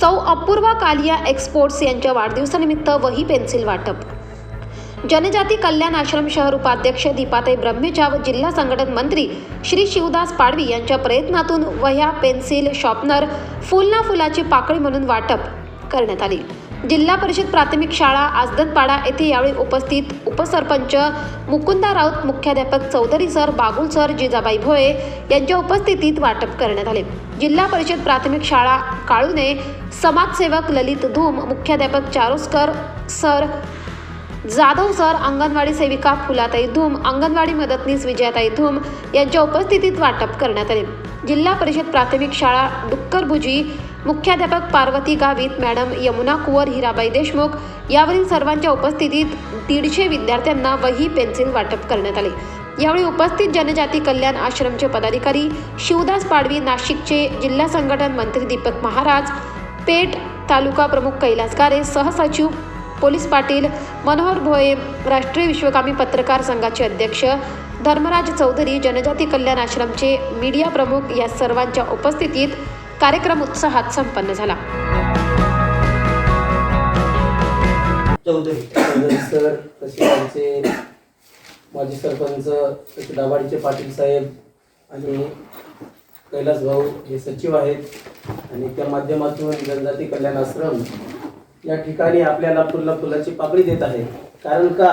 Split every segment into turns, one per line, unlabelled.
सौ अपूर्वा कालिया एक्सपोर्ट्स यांच्या वाढदिवसानिमित्त वही पेन्सिल वाटप. जनजाती कल्याण आश्रम शहर उपाध्यक्ष दीपाताई ब्रह्मेच्या व जिल्हा संघटन मंत्री श्री शिवदास पाडवी यांच्या प्रयत्नातून वह्या पेन्सिल शॉपनर फुलना फुलाची पाकळी म्हणून वाटप करण्यात आली. जिल्हा परिषद प्राथमिक शाळा आजदनपाडा येथे यावेळी उपस्थित उपसरपंच मुकुंदा राऊत मुख्याध्यापक चौधरी सर बागुल सर जिजाबाई भोये यांच्या उपस्थितीत वाटप करण्यात आले. जिल्हा परिषद प्राथमिक शाळा काळुने समाजसेवक ललित धूम मुख्याध्यापक चारोस्कर सर जाधव सर अंगणवाडी सेविका फुलाताई धूम अंगणवाडी मदतनीस विजयाताई धूम यांच्या उपस्थितीत वाटप करण्यात आले. जिल्हा परिषद प्राथमिक शाळा डुक्करभुजी मुख्याध्यापक पार्वती गावित मॅडम यमुना कुवर हिराबाई देशमुख यावरील सर्वांच्या उपस्थितीत दीडशे विद्यार्थ्यांना वही पेन्सिल वाटप करण्यात आले. यावेळी उपस्थित जनजाती कल्याण आश्रमचे पदाधिकारी शिवदास पाडवी नाशिकचे जिल्हा संघटन मंत्री दीपक महाराज पेठ तालुका प्रमुख कैलास गारे सहसचिव पोलीस पाटील मनोहर भोये राष्ट्रीय विश्वकामी पत्रकार संघाचे अध्यक्ष धर्मराज चौधरी जनजाती कल्याण आश्रमचे मीडिया प्रमुख या सर्वांच्या उपस्थितीत कार्यक्रम उत्साहात संपन्न झाला.
सर तसे आमचे माजी सरपंच तसे दाभाडीचे पाटील साहेब आणि कैलास भाऊ हे सचिव आहेत. आणि त्या माध्यमातून जनजाती कल्याण आश्रम या ठिकाणी आपल्याला फुला फुलाची पाकळी देत आहे. कारण का?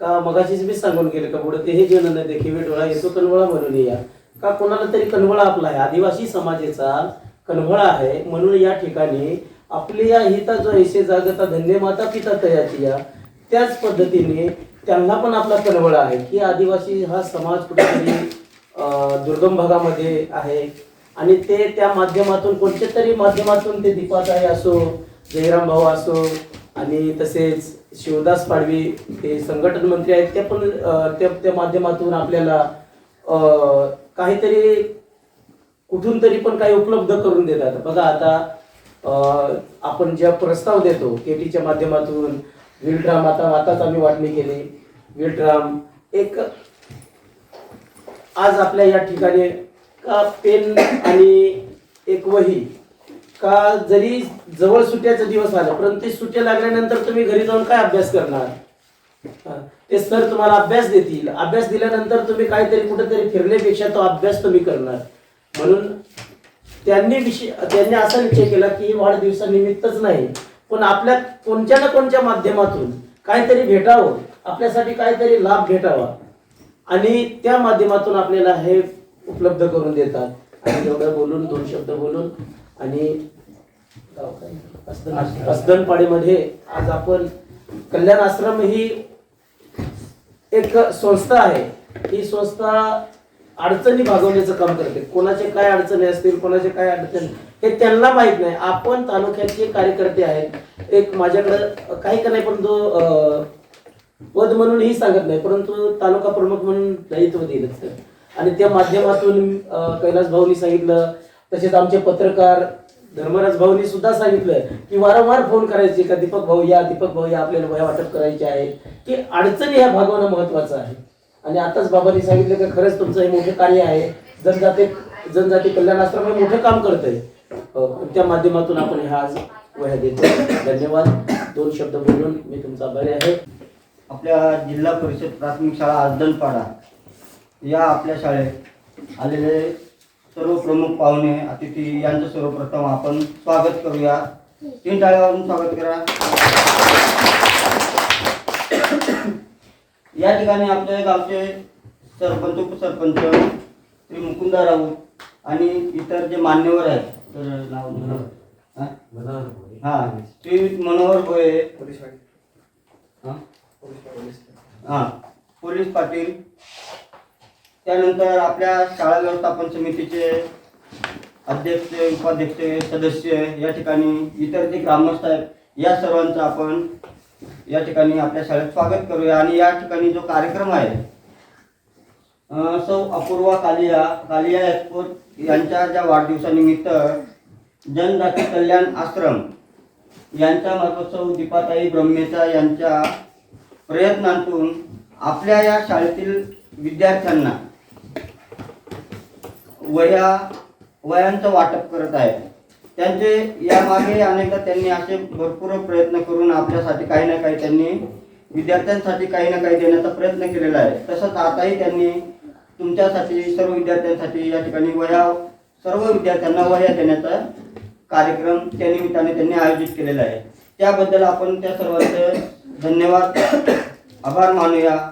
का मगाशीच मी सांगून गेले का पुढे ते हे जनन देखील डोळा येतो कनवळा म्हणून या. का कोणाला तरी कलवळा आपला आहे? आदिवासी समाजाचा कलवळा आहे. म्हणून या ठिकाणी आपली या हिता जो ऐसे जागता धन्य माता पिता तयाची या त्याच पद्धतीने त्यांना पण आपला कलवळा आहे की आदिवासी हा समाज कुठेतरी दुर्गम भागामध्ये आहे. आणि ते त्या माध्यमातून कोणत्या तरी माध्यमातून ते दीपाताई असो जयराम भाऊ असो आणि तसेच शिवदास पाडवी हे संघटन मंत्री आहेत ते पण त्या माध्यमातून आपल्याला काहीतरी कुठून तरी पण काही उपलब्ध करून देतात. बघा आता आपण ज्या प्रस्ताव देतो केटीच्या माध्यमातून विलड्राम आता आताच आम्ही वाटणी केली. विलड्राम एक आज आपल्या या ठिकाणी का पेन आणि एक वही का जरी जवळ सुट्याचा दिवस आला परंतु सुट्ट्या सुट्या लागल्यानंतर तुम्ही घरी जाऊन काय अभ्यास करणार? ते सर तुम्हाला अभ्यास देतील. अभ्यास दिल्यानंतर तुम्ही काहीतरी कुठेतरी फिरण्यापेक्षा तो अभ्यास तुम्ही करणार. म्हणून त्यांनी विषय त्यांनी असा विषय केला की वाढदिवसानिमित्तच नाही पण आपल्या कोणत्या ना कोणत्या माध्यमातून काहीतरी भेटावं. आपल्यासाठी काहीतरी लाभ भेटावा. आणि त्या माध्यमातून आपल्याला हे उपलब्ध करून देतात. आणि एवढं बोलून दोन शब्द बोलून आणि गाव आज आपण कल्याण आश्रम ही एक संस्था आहे. ही संस्था अडचणी भागवण्याचं काम करते. कोणाचे काय अडचणी असतील कोणाचे काय अडचणी हे त्यांना माहीत नाही. आपण तालुक्याचे कार्यकर्ते आहेत. एक माझ्याकडे काही का नाही पण तो अं, पद म्हणूनही सांगत नाही परंतु तालुका प्रमुख म्हणून दायित्व दिलं आणि त्या माध्यमातून कैलास भाऊनी सांगितलं तसेच आमचे पत्रकार धर्मराज भाऊनी सुद्धा सांगितलं की वारंवार फोन करायचे का दीपक भाऊ या दीपक भाऊ या आपल्याला वया वाटप करायचे आहे की अडचणी ह्या भागवणं महत्वाचं आहे. आणि आताच बाबांनी सांगितलं की खरंच तुमचं हे मोठं कार्य आहे. जनजाती जनजाती कल्याण आश्रम हे मोठं काम करतंय. अं, त्या माध्यमातून आपण ह्या आज वह्या देतो धन्यवाद. दोन शब्द बोलून मी तुमचा आभारी आहे.
आपल्या जिल्हा परिषद प्राथमिक शाळा आजदनपाडा या आपल्या शाळेत आलेले सर्व प्रमुख पाहुणे अतिथी यांचं सर्वप्रथम आपण स्वागत करूया. तीन टाळ्यावरून स्वागत करा. या ठिकाणी आपल्या गावचे सरपंच उपसरपंच श्री मुकुंदा राऊत आणि इतर जे मान्यवर आहेत तर नाव हा? हा श्री मनोहर भोये हा? हा पोलीस पाटील. त्यानंतर आपल्या शाळा व्यवस्थापन समितीचे अध्यक्ष उपाध्यक्ष सदस्य या ठिकाणी इतर जे ग्रामस्थ आहेत या सर्वांचं आपण या ठिकाणी आपल्या शाळेत स्वागत करूया. आणि या ठिकाणी जो कार्यक्रम आहे सौ अपूर्वा कालिया कालिया एक्सपोर्ट यांच्या ज्या वाढदिवसानिमित्त जनजाती कल्याण आश्रम यांच्या मार्फत दीपाताई ब्रह्मेचा यांच्या प्रयत्नांतून आपल्या या शाळेतील विद्यार्थ्यांना वया वयांचं वाटप करत आहे त्यांचे यामागे अनेकदा त्यांनी असे भरपूर प्रयत्न करून आपल्यासाठी काही ना काही त्यांनी विद्यार्थ्यांसाठी काही ना काही देण्याचा प्रयत्न केलेला आहे. तसंच आताही त्यांनी तुमच्यासाठी सर्व विद्यार्थ्यांसाठी या ठिकाणी वह्या सर्व विद्यार्थ्यांना वह्या देण्याचा कार्यक्रम त्या निमित्ताने त्यांनी आयोजित केलेला आहे. त्याबद्दल आपण त्या सर्वांचे धन्यवाद. आभार मानूया.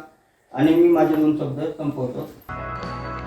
आणि मी माझे दोन शब्द संपवतो.